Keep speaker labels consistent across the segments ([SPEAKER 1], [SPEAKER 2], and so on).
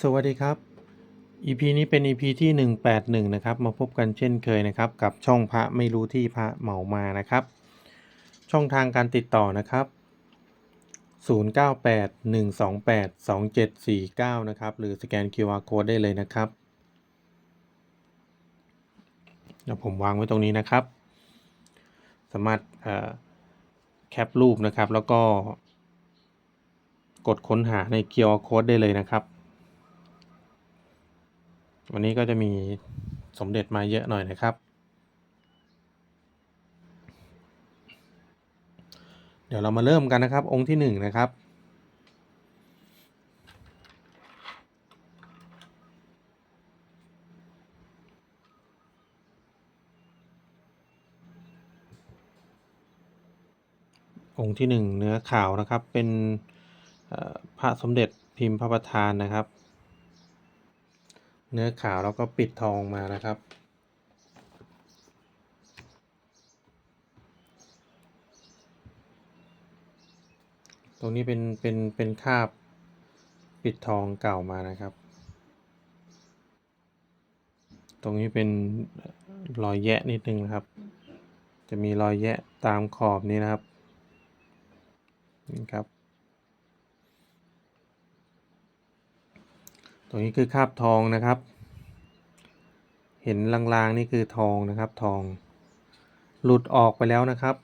[SPEAKER 1] สวัสดีครับ EP นี้เป็น EP ที่ 181 นะครับ มาพบกันเช่นเคยนะครับ กับช่องพระไม่รู้ที่พระเหมามานะครับ ช่องทางการติดต่อนะครับ 0981282749 นะครับ หรือสแกน QR Code ได้เลยนะครับเดี๋ยวผมวางไว้ตรงนี้นะครับ สามารถเอ่อแคปรูปนะครับ แล้วก็กดค้นหาใน QR Code ได้เลยนะครับ วันนี้ก็จะมีสมเด็จมาเยอะหน่อยนะครับ เดี๋ยวเรามาเริ่มกันนะครับ องค์ที่หนึ่งนะครับ องค์ที่หนึ่งเนื้อขาวนะครับเป็นพระสมเด็จพิมพ์พระประธานนะครับ เนื้อขาวแล้วก็ปิดทองมานะครับ ตรงนี้เป็นเป็นเป็นคาบปิดทองเก่ามานะครับ ตรงนี้เป็นรอยแยะนิดนึงนะครับ จะมีรอยแยะตามขอบนี้นะครับนี่ครับ ตรงนี้คือคาบทองนะครับ เห็นลางๆนี่คือทองนะครับ ทอง หลุดออกไปแล้วนะครับ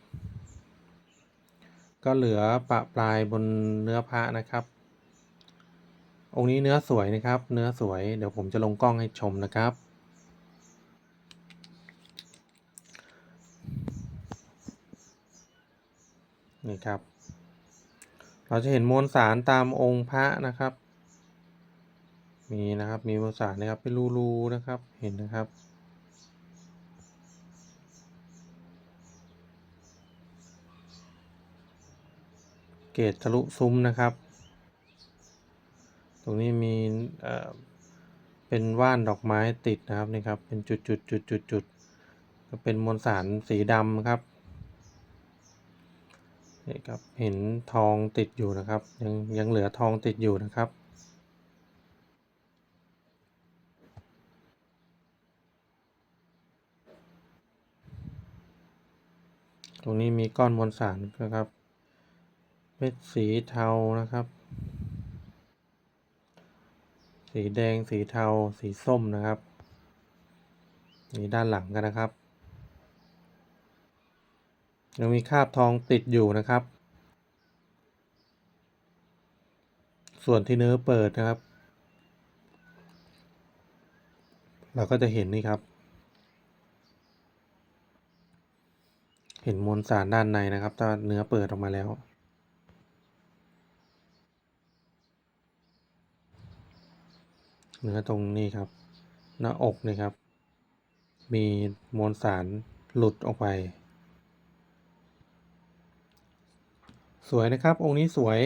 [SPEAKER 1] ก็เหลือปะปลายบนเนื้อพระนะครับ องค์นี้เนื้อสวยนะครับ เนื้อสวย เดี๋ยวผมจะลงกล้องให้ชมนะครับนี่ครับ เราจะเห็นมวลสารตามองค์พระนะครับ มีนะครับมีมวลสารนะครับเป็นรูๆนะครับเห็นนะครับ เกตทะลุซุ้มนะครับ ตรงนี้มีเอ่อเป็นว่านดอกไม้ติดนะครับนี่ครับเป็นจุดจุดจุดจุดจุดก็เป็นมวลสารสีดำครับนี่ครับเห็นทองติดอยู่นะครับ ยังยังเหลือทองติดอยู่นะครับ ตรงนี้มีก้อนมวลสารนะครับ เม็ดสีเทานะครับ สีแดงสีเทาสีส้มนะครับนี่ด้านหลังกันนะครับยังมีคราบทองติดอยู่นะครับ ส่วนที่เนื้อเปิดนะครับ เราก็จะเห็นนี่ครับ เห็นมวลสารด้านในนะครับถ้าเนื้อเปิดออกมาแล้ว เนื้อตรงนี้ครับ หน้าอกนี่ครับ มีมวลสารหลุดออกไป สวยนะครับ องค์นี้สวย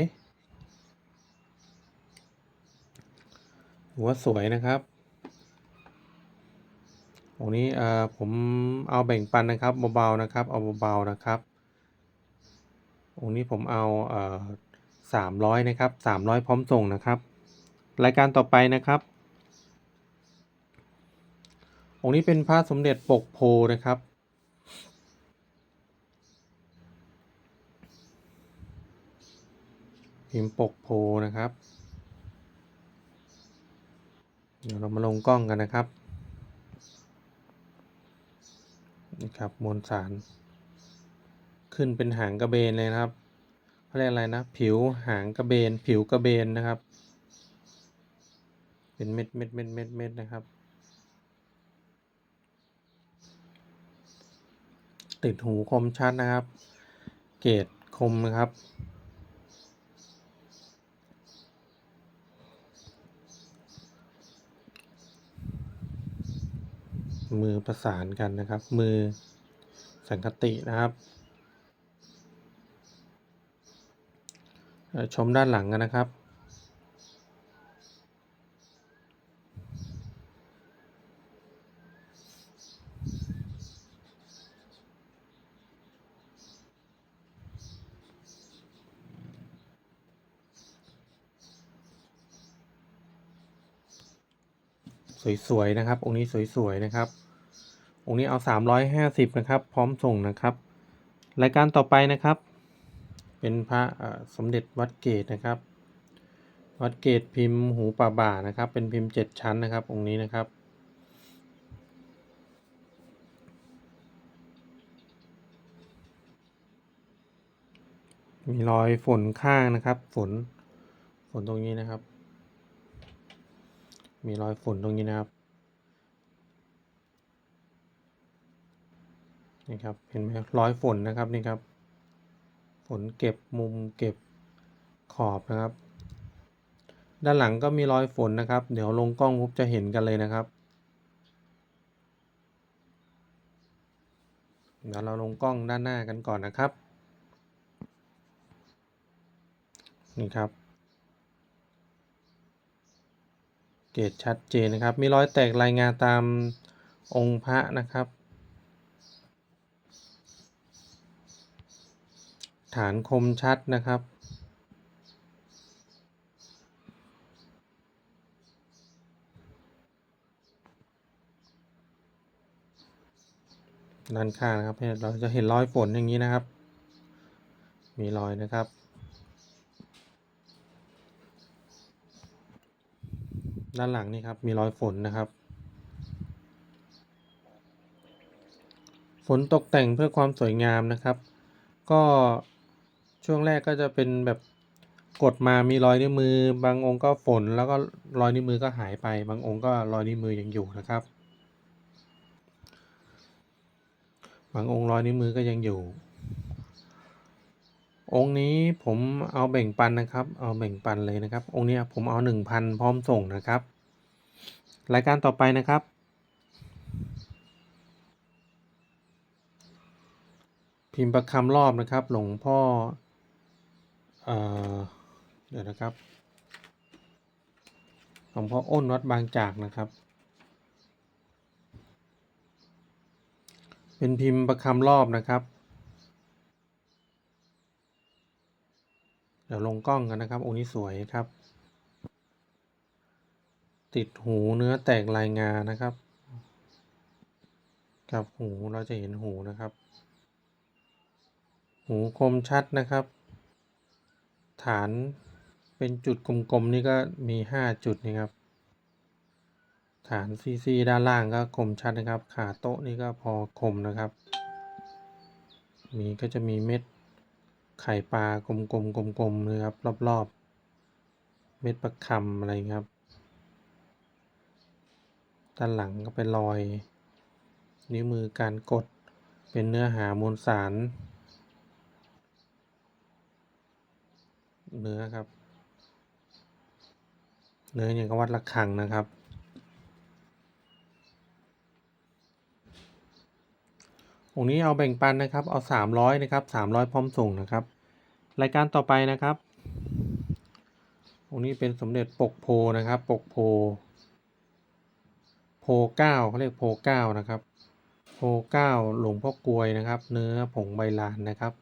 [SPEAKER 1] หัวสวยนะครับ องนี้เอ่อผมเอาแบ่งปันนะครับเบาๆนะครับ เอาเบาๆนะครับองนี้ผมเอาเอ่อสามร้อยนะครับสามร้อยพร้อมส่งนะครับ รายการต่อไปนะครับองค์นี้เป็นพระสมเด็จปกโพนะครับ พิมพ์ปกโพนะครับ เดี๋ยวเรามาลงกล้องกันนะครับ นะครับมวลสาร ขึ้นเป็นหางกระเบนเลยนะครับเขาเรียกอะไรนะ ผิวหางกระเบน ผิวกระเบนนะครับ เป็นเม็ดเม็ดเม็ดเม็ดเม็ดนะครับ ติดหูคมชัดนะครับ เกรดคมนะครับ มือประสานกันนะครับ มือสังคตินะครับ ชมด้านหลังกันนะครับสวยๆนะครับ องค์นี้สวยๆนะครับ องค์นี้เอา 350 นะครับ พร้อมส่งนะครับ รายการต่อไปนะครับ เป็นพระสมเด็จวัดเกตนะครับ วัดเกตพิมพ์หูป่าบ่านะครับ เป็นพิมพ์เจ็ดชั้นนะครับ องค์นี้นะครับมีรอยฝนข้างนะครับ ฝน ฝนตรงนี้นะครับ มีรอยฝนตรงนี้นะครับ นี่ครับเห็นไหมร้อยฝนนะครับนี่ครับ ฝนเก็บมุมเก็บขอบนะครับ ด้านหลังก็มีรอยฝนนะครับ เดี๋ยวลงกล้องปุ๊บจะเห็นกันเลยนะครับเดี๋ยวเราลงกล้องด้านหน้ากันก่อนนะครับ นี่ครับ เกตชัดเจนนะครับ มีรอยแตกรายงานตามองค์พระนะครับ ฐานคมชัดนะครับ ด้านข้างนะครับเราจะเห็นรอยฝนอย่างนี้นะครับ มีรอยนะครับด้านหลังนี่ครับมีรอยฝนนะครับ ฝนตกแต่งเพื่อความสวยงามนะครับ ก็ ช่วงแรกก็จะเป็นแบบกดมามีรอยนิ้วมือ บางองค์ก็ฝนแล้วก็รอยนิ้วมือก็หายไป บางองค์ก็รอยนิ้วมือยังอยู่นะครับ บางองค์รอยนิ้วมือก็ยังอยู่ องค์นี้ผมเอาแบ่งปันนะครับ เอาแบ่งปันเลยนะครับ องค์นี้ผมเอาหนึ่งพันพร้อมส่งนะครับ รายการต่อไปนะครับพิมพ์ประคำรอบนะครับ หลวงพ่อ เดี๋ยวนะครับหลวงพ่ออ้นวัดบางจากนะครับ เป็นพิมพ์ประคำรอบนะครับ เดี๋ยวลงกล้องกันนะครับ องค์นี้สวยครับ ติดหูเนื้อแตกลายงานะครับกับหูเราจะเห็นหูนะครับ หูคมชัดนะครับ ฐานเป็นจุดกลมๆนี่ก็มีห้าจุดนี่ครับ ฐานซีซีด้านล่างก็คมชัดนะครับ ขาโต๊ะนี่ก็พอคมนะครับ มีก็จะมีเม็ดไข่ปลากลมๆกลมๆนะครับ รอบๆ เม็ดประคำอะไรครับ ด้านหลังก็เป็นรอย นิ้วมือการกดเป็นเนื้อหามวลสาร เนื้อครับ เนื้ออย่างกับวัดระฆังนะครับ องค์นี้เอาแบ่งปันนะครับ เอาสามร้อยนะครับสามร้อยพร้อมส่งนะครับ รายการต่อไปนะครับ องค์นี้เป็นสมเด็จปกโพนะครับ ปกโพ โพเก้าเขาเรียกโพเก้านะครับ โพเก้าหลวงพ่อกลวยนะครับ เนื้อผงใบลานนะครับ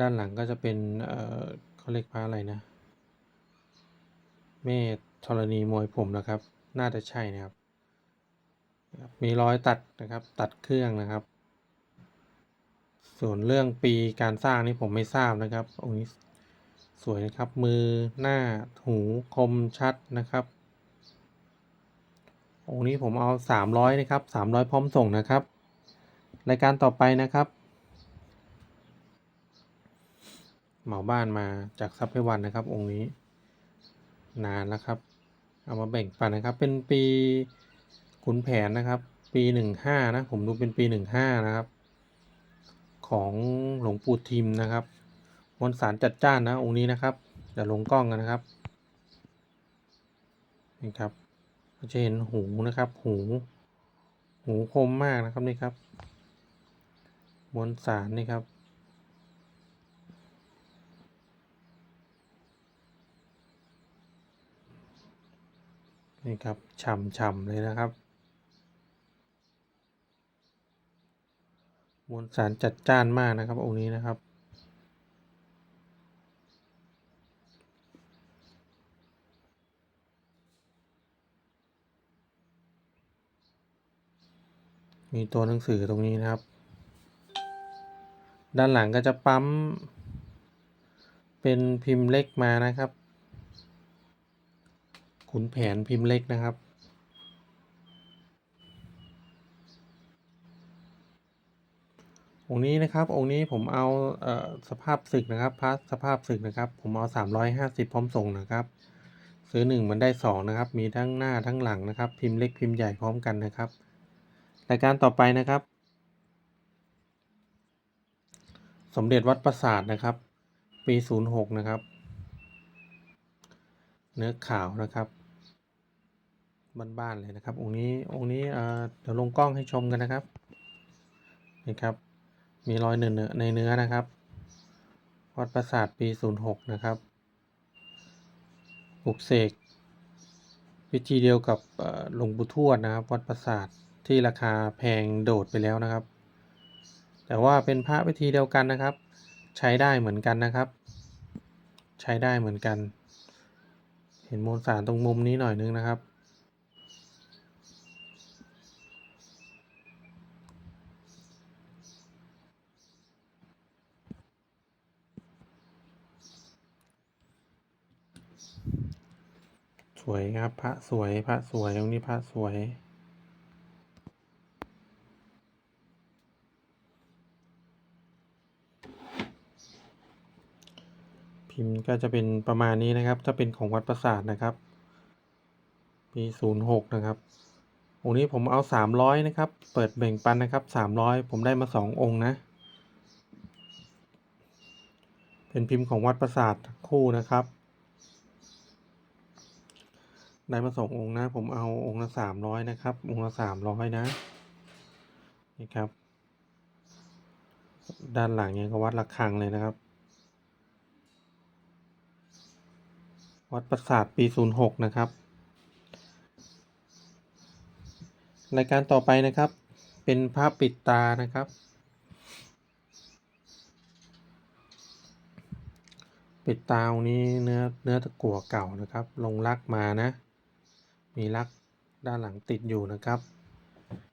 [SPEAKER 1] ด้านหลังก็จะเป็นเอ่อ เขาเรียกพระอะไรนะเมธธรณีมวยผมนะครับ น่าจะใช่นะครับ มีรอยตัดนะครับ ตัดเครื่องนะครับ ส่วนเรื่องปีการสร้างนี่ผมไม่ทราบนะครับองค์นี้สวยนะครับ มือหน้าหูคมชัดนะครับองค์นี้ผมเอาสามร้อยนะครับสามร้อยพร้อมส่งนะครับ รายการต่อไปนะครับ เหมาบ้านมาจากทรัพย์วันนะครับ องค์นี้ นานแล้วครับ เอามาแบ่งปันนะครับ เป็นปีขุนแผนนะครับ ปีหนึ่งห้านะ ผมดูเป็นปีหนึ่งห้านะครับ ของหลวงปู่ทิมนะครับมวลสารจัดจ้านนะ องค์นี้นะครับเดี๋ยวลงกล้องกันนะครับนี่ครับเราจะเห็นหูนะครับ หู หูคมมากนะครับนี่ครับมวลสารนี่ครับ นี่ครับฉ่ำฉ่ำเลยนะครับมวลสารจัดจ้านมากนะครับองค์นี้นะครับ มีตัวหนังสือตรงนี้นะครับ ด้านหลังก็จะปั๊ม เป็นพิมพ์เล็กมานะครับ ขุนแผนพิมพ์เล็กนะครับ องค์นี้นะครับ องค์นี้ผมเอาเออสภาพศึกนะครับพระสภาพศึกนะครับ ผมเอาสามร้อยห้าสิบพร้อมส่งนะครับ ซื้อหนึ่งมันได้สองนะครับ มีทั้งหน้าทั้งหลังนะครับ พิมพ์เล็กพิมพ์ใหญ่พร้อมกันนะครับรายการต่อไปนะครับ สมเด็จวัดประสาทนะครับ ปีศูนย์หกนะครับ เนื้อขาวนะครับ บ้านๆเลยนะครับ องค์นี้องค์นี้เอ่อเดี๋ยวลงกล้องให้ชมกันนะครับนี่ครับ มีรอยเนื้อในเนื้อนะครับวัดประสาทปีศูนย์หกนะครับปลุกเสกวิธีเดียวกับหลวงปู่ทวดนะครับ วัดประสาทที่ราคาแพงโดดไปแล้วนะครับ แต่ว่าเป็นพระวิธีเดียวกันนะครับ ใช้ได้เหมือนกันนะครับ ใช้ได้เหมือนกัน เห็นมวลสารตรงมุมนี้หน่อยนึงนะครับ วยครับ พระสวย พระสวยตรงนี้พระสวย พิมพ์ก็จะเป็นประมาณนี้นะครับ ถ้าเป็นของวัดประสาทนะครับ ปีศูนย์หกนะครับองค์นี้ผมเอาสามร้อยนะครับ เปิดแบ่งปันนะครับสามร้อยผมได้มาสององค์นะ เป็นพิมพ์ของวัดประสาทคู่นะครับ ได้มาสององค์นะ ผมเอาองค์ละสามร้อยนะครับ องค์ละสามร้อยนะ นี่ครับ ด้านหลังยังก็วัดระฆังเลยนะครับ วัดประสาทปีศูนย์หกนะครับ รายการต่อไปนะครับ เป็นภาพปิดตานะครับ ปิดตานี้เนื้อเนื้อตะกั่วเก่านะครับ ลงลักมานะ มีลักด้านหลังติดอยู่นะครับ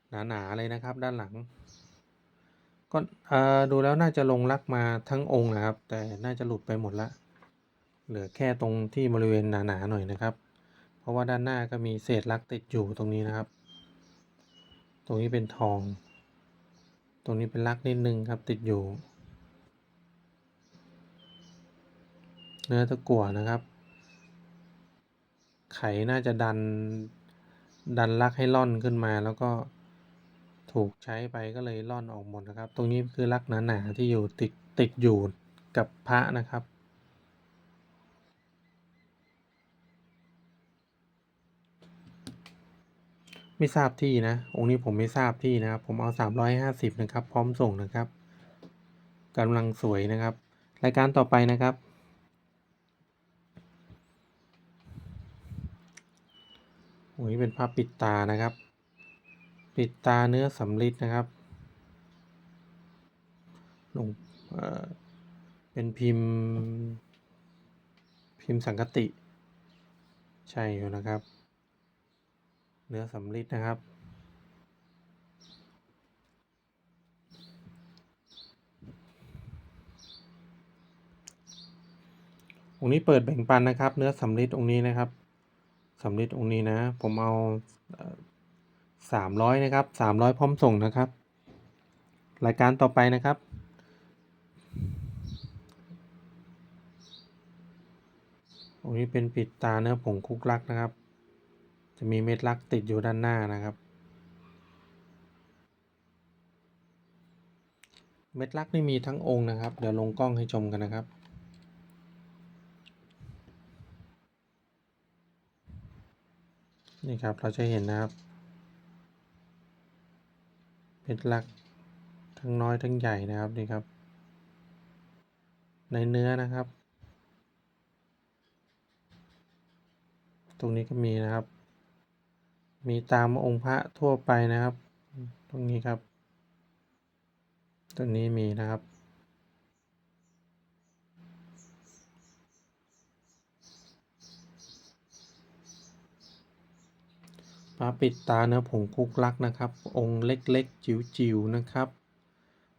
[SPEAKER 1] หนาๆเลยนะครับ ด้านหลัง ก็ดูแล้วน่าจะลงลักมาทั้งองค์นะครับ แต่น่าจะหลุดไปหมดละ เหลือแค่ตรงที่บริเวณหนาๆหน่อยนะครับ เพราะว่าด้านหน้าก็มีเศษลักติดอยู่ตรงนี้นะครับ ตรงนี้เป็นทอง ตรงนี้เป็นลักนิดนึงครับติดอยู่ เนื้อตะกั่วนะครับ ไขน่าจะดัน ดันลักให้ล่อนขึ้นมา แล้วก็ถูกใช้ไปก็เลยล่อนออกหมดนะครับ ตรงนี้คือลักหนาๆที่อยู่ติดติดอยู่กับพระนะครับไม่ทราบที่นะ องค์นี้ผมไม่ทราบที่นะครับ ผมเอาสามร้อยห้าสิบนะครับ พร้อมส่งนะครับกำลังสวยนะครับ รายการต่อไปนะครับ องค์นี้เป็นภาพปิดตานะครับ ปิดตาเนื้อสำริดนะครับลงเป็นพิมพ์ พิมพ์สังกติ ใช่อยู่นะครับ เนื้อสำริดนะครับองค์นี้เปิดแบ่งปันนะครับ เนื้อสำริดองค์นี้นะครับำริดองค์นี้นะ ผมเอาสามร้อยนะครับสามร้อยพร้อมส่งนะครับ รายการต่อไปนะครับ องค์นี้เป็นปิดตาเนื้อผงคุกลักนะครับ จะมีเม็ดลักติดอยู่ด้านหน้านะครับ เม็ดลักนี่มีทั้งองค์นะครับ เดี๋ยวลงกล้องให้ชมกันนะครับ นี่ครับเราจะเห็นนะครับ เม็ดลักทั้งน้อยทั้งใหญ่นะครับนี่ครับ ในเนื้อนะครับ ตรงนี้ก็มีนะครับ มีตามองค์พระทั่วไปนะครับ ตรงนี้ครับ ตรงนี้มีนะครับ พระปิดตาเนื้อผงคุกลักนะครับ องค์เล็กๆ จิ๋วๆนะครับ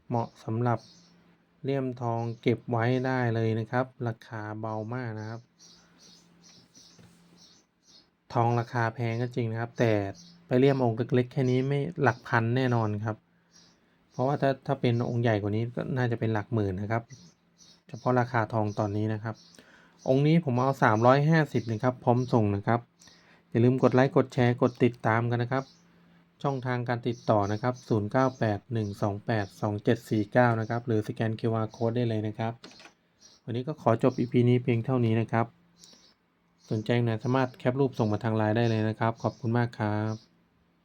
[SPEAKER 1] เหมาะสำหรับเลี่ยมทองเก็บไว้ได้เลยนะครับ ราคาเบามากนะครับ ทองราคาแพงก็จริงนะครับ แต่ไปเลี่ยมองค์เล็กๆแค่นี้ไม่หลักพันแน่นอนครับ เพราะว่าถ้าถ้าเป็นองค์ใหญ่กว่านี้ก็น่าจะเป็นหลักหมื่นนะครับ เฉพาะราคาทองตอนนี้นะครับ องค์นี้ผมเอา 350นะครับ พร้อมส่งนะครับ อย่าลืมกดไลค์กดแชร์กดติดตามกันนะครับ ช่องทางการติดต่อนะครับ 0981282749 นะครับ หรือสแกน QR Code ได้เลยนะครับ วันนี้ก็ขอจบ EP นี้เพียงเท่านี้นะครับ สนใจนะสามารถแคปรูปส่งมาทางไลน์ได้เลยนะครับ ขอบคุณมากครับ